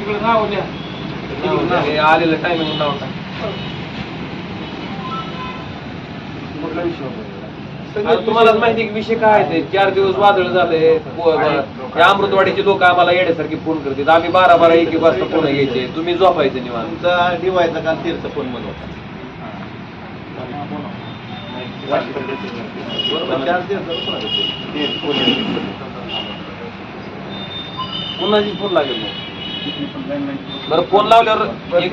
तिकडे नाव हे आलेलं टायमिंग नाव टाक. कुठला विषय होता? आता तुम्हालाच माहिती आहे की विषय काय आहे ते? चार दिवस वादळ झाले पो- हे अमृतवाडीचे लोक आम्हाला येण्यासारखे फोन करतात. आम्ही बारा बारा एक एक वाजता फोन घ्यायचे. तुम्ही झोपायचे निवांत. तुमचा डिवायचा काल तीरचा फोन म्हणत होता. बरोबर चार दिवसाचा कोणाचा फोन? पुन्हाची फोन लागेल मग? बरं फोन लावल्यावर एक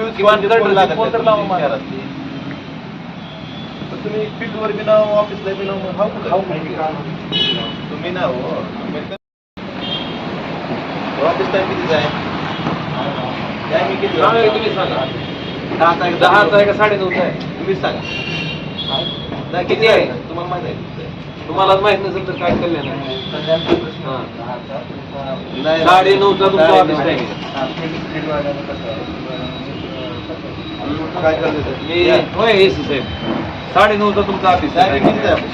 दर लागत फोन तर लावा. पण तुम्ही फील्डवर बी नाव ऑफिसला बी नाव हाव? हाव? तुम्ही ना हो ऑफिस टाइम किती आहे टायमिंग किती सांगा तुम्ही सांगा दहाचा आहे का दहाचा आहे का साडे नऊचा आहे तुम्हीच सांगा दहा किती आहे? तुम्हाला माहिती आहे? तुम्हालाच माहीत नसेल तर काय कल्याण आहे नाही. साडे नऊचा तुमचा साडे ऑफिस नऊ. टाइम आहे काय करते सर? मी होय एसी साहेब साडे नऊचा तुमचा ऑफिस टायमिंग आहे किती आहे ऑफिस?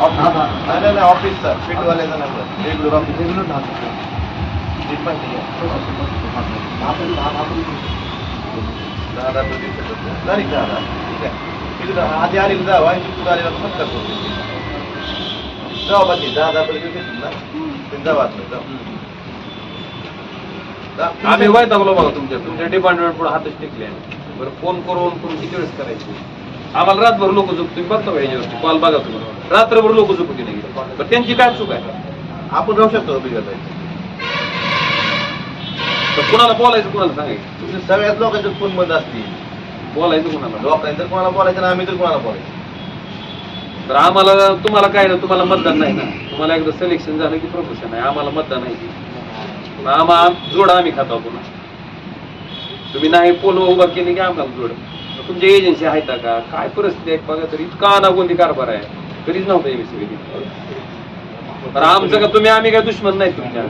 नाही नाही, नाही ऑफिसचा फील्डवाल्याचा नंबर रेग्युलर ऑफिस ते पण नाही आहे. दहा दहा प्रति सेकंद. झाली का दहा? ठीक आहे. तिकडं आधी आलेलं जावं आणि तिकडं आलेलं मग करतो जाऊ बाकी दहा दहा प्रति सेकंद ना ते जाऊ आतमध्ये, जाऊ. जा. आम्ही वैतागलो बघा तुमच्या तुमच्या डिपार्टमेंट पुढे हातच टेकले बरं फोन करून तुम्ही किती वेळेस करायचे? आम्हाला रातभर लोक झोप तुम्ही बघता का याच्यावरती कॉल बघा तुम्ही. रात्रभर लोक झोपती नाही. पण त्यांची काय चूक आहे? आपण राहू शकतो बिघडत तर कुणाला बोलायचं कुणाला सांगायचं? तुमच्या सगळ्याच लोकांचे फोन बंद असतील. बोलायचं कुणाला? लोकांनी तर कोणाला बोलायचं ना आम्ही तर कोणाला बोलायचं. तर आम्हाला तुम्हाला काय ना तुम्हाला मतदान नाही ना. तुम्हाला एकदा सिलेक्शन झालं की प्रमोशन आहे. आम्हाला मतदान आहे. आम्हा जोड आम्ही खातो पुन्हा तुम्ही नाही पोलो उभा केली की आम्हाला जोड. तुमची एजन्सी आहेत का? काय परिस्थिती आहे? बघा तर इतका अनागोंदी कारभार आहे. कधीच नव्हतं एमएससी तर आमचं का तुम्ही आम्ही काय दुश्मन नाही तुमच्या.